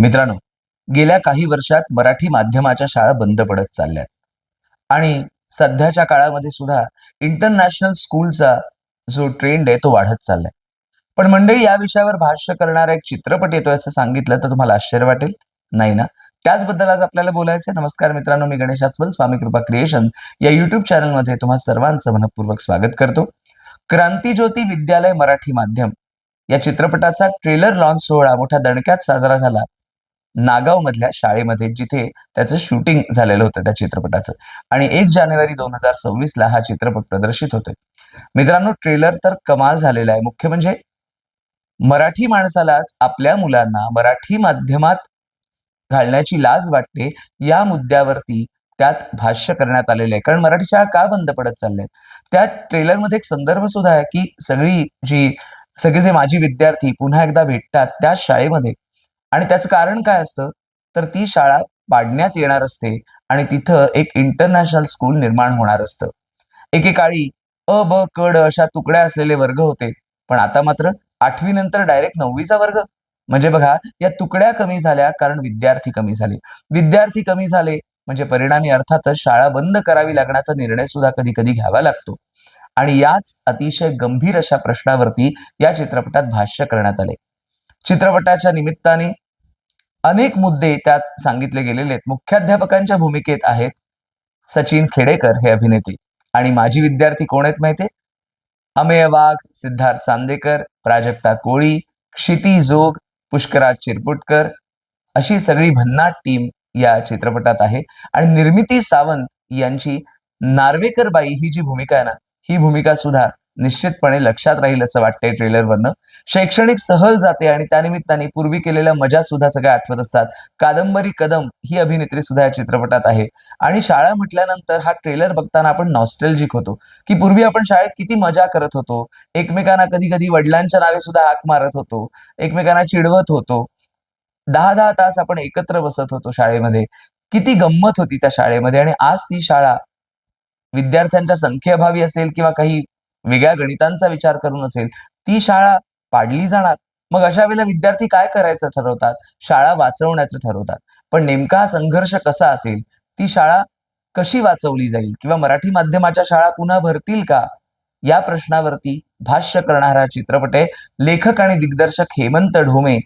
मित्रांनो गेल्या काही वर्षात मराठी माध्यमाच्या शाळा बंद पडत चालल्यात. आणि सध्याच्या काळामध्ये सुद्धा इंटरनॅशनल स्कूलचा जो ट्रेंड आहे तो वाढत चाललाय. पण मंडळी या विषयावर भाष्य करणारा एक चित्रपट येतोय असं सांगितलं तर तुम्हाला आश्चर्य वाटेल? नाही ना? त्याचबद्दल आज आपल्याला बोलायचं नमस्कार मित्रांनो मी गणेश आचवल स्वामी कृपा क्रिएशन या युट्यूब चॅनलमध्ये तुम्हा सर्वांचं मनपूर्वक स्वागत करतो. क्रांतीज्योती विद्यालय मराठी माध्यम या चित्रपटाचा ट्रेलर लॉन्च सोहळा मोठ्या दणक्यात साजरा झाला. नागाव मधल्या शाळेमध्ये जिथे त्याचं शूटिंग झालेलं होतं त्या चित्रपटाचं. आणि एक जानेवारी दोन हजार सव्वीस ला हा चित्रपट प्रदर्शित होतोय. मित्रांनो ट्रेलर तर कमाल झालेला आहे. मुख्य म्हणजे मराठी माणसालाच आपल्या मुलांना मराठी माध्यमात घालण्याची लाज वाटते या मुद्द्यावरती त्यात भाष्य करण्यात आलेलं आहे. कारण मराठी शाळा का बंद पडत चालल्यात? त्या ट्रेलरमध्ये एक संदर्भ सुद्धा आहे की सगळी जी सगळे जे माजी विद्यार्थी पुन्हा एकदा भेटतात त्या शाळेमध्ये. आणि त्याचं कारण काय असतं? तर ती शाळा पाडण्यात येणार असते आणि तिथं एक इंटरनॅशनल स्कूल निर्माण होणार असतं. एकेकाळी अ ब कड अशा तुकड्या असलेले वर्ग होते. पण आता मात्र आठवी नंतर डायरेक्ट नववीचा वर्ग. म्हणजे बघा या तुकड्या कमी झाल्या कारण विद्यार्थी कमी झाले. विद्यार्थी कमी झाले म्हणजे परिणामी अर्थातच शाळा बंद करावी लागण्याचा निर्णय सुद्धा कधी कधी घ्यावा लागतो. आणि याच अतिशय गंभीर अशा प्रश्नावरती या चित्रपटात भाष्य करण्यात आले. चित्रपटाच्या निमित्ताने अनेक मुद्दे त्यात सांगितले गेलेले आहेत. मुख्याध्यापकांच्या भूमिकेत आहेत सचिन खेडेकर हे अभिनेते आणि माजी विद्यार्थी कोण आहेत माहिती अमेय वाघ सिद्धार्थ चांदेकर प्राजक्ता कोळी क्षिती जोग पुष्कराज चिरपुटकर अशी सगळी भन्नाट टीम या चित्रपटात आहे. आणि निर्मिती सावंत यांची नार्वेकर बाई ही जी भूमिका आहे ना ही भूमिका सुद्धा निश्चितपणे लक्षात राहील असं वाटतंय ट्रेलरवरनं. शैक्षणिक सहल जाते आणि त्यानिमित्ताने पूर्वी केलेल्या मजा सुद्धा सगळ्या आठवत असतात. कादंबरी कदम ही अभिनेत्री सुद्धा या चित्रपटात आहे. आणि शाळा म्हटल्यानंतर हा ट्रेलर बघताना आपण नॉस्टेलजिक होतो. की पूर्वी आपण शाळेत किती मजा करत होतो. एकमेकांना कधी कधी वडिलांच्या नावे सुद्धा हाक मारत होतो. एकमेकांना चिडवत होतो. दहा दहा तास आपण एकत्र बसत होतो शाळेमध्ये. किती गंमत होती त्या शाळेमध्ये आणि आज ती शाळा विद्यार्थ्यांच्या संख्येअभावी असेल किंवा काही वेगळ्या गणितांचा विचार करून असेल ती शाळा पाडली जाणार. मग अशा वेळेला विद्यार्थी काय करायचं ठरवतात? शाळा वाचवण्याचं ठरवतात. पण नेमका हा संघर्ष कसा असेल? ती शाळा कशी वाचवली जाईल? किंवा मराठी माध्यमाच्या शाळा पुन्हा भरतील का? या प्रश्नावरती भाष्य करणारा चित्रपट आहे. लेखक आणि दिग्दर्शक हेमंत ढोमे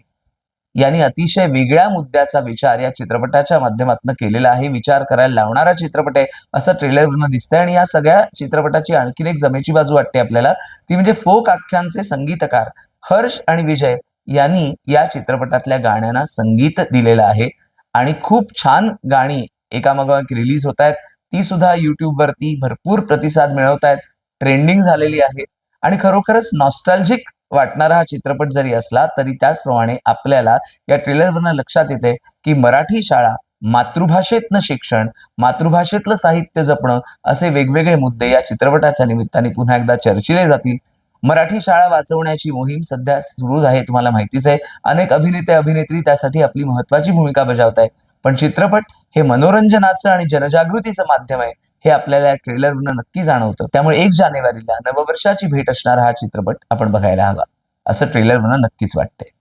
यांनी अतिशय वेगळ्या मुद्द्याचा विचार या चित्रपटाच्या माध्यमातून केलेला आहे. विचार करायला लावणारा चित्रपट आहे असं ट्रेलरवरून दिसतंय आणि या सगळ्या चित्रपटाची आणखीन एक जमेची बाजू वाटते आपल्याला. ती म्हणजे फोक आख्यांचे संगीतकार हर्ष आणि विजय यांनी या चित्रपटातल्या गाण्यांना संगीत दिलेलं आहे. आणि खूप छान गाणी एकामागोमाग एक रिलीज होत आहेत. ती सुद्धा युट्यूबवरती भरपूर प्रतिसाद मिळवत आहेत. ट्रेंडिंग झालेली आहे. आणि खरोखरच नॉस्टॅल्जिक वाटणारा हा चित्रपट जरी असला तरी त्याचप्रमाणे आपल्याला या ट्रेलरवरनं लक्षात येते की मराठी शाळा मातृभाषेतनं शिक्षण मातृभाषेतलं साहित्य जपणं असे वेगवेगळे मुद्दे या चित्रपटाच्या निमित्ताने पुन्हा एकदा चर्चिले जातील. मराठी शाळा वाचवण्याची मोहीम सध्या सुरू आहे तुम्हाला माहितीच आहे. अनेक अभिनेते अभिनेत्री त्यासाठी आपली महत्वाची भूमिका बजावत आहे पण चित्रपट हे मनोरंजनाचं आणि जनजागृतीचं माध्यम आहे हे आपल्याला या ट्रेलरवरून नक्की जाणवतं. त्यामुळे एक जानेवारीला नववर्षाची भेट असणारा हा चित्रपट आपण बघायला हवा. असं ट्रेलरवरून नक्कीच वाटतंय.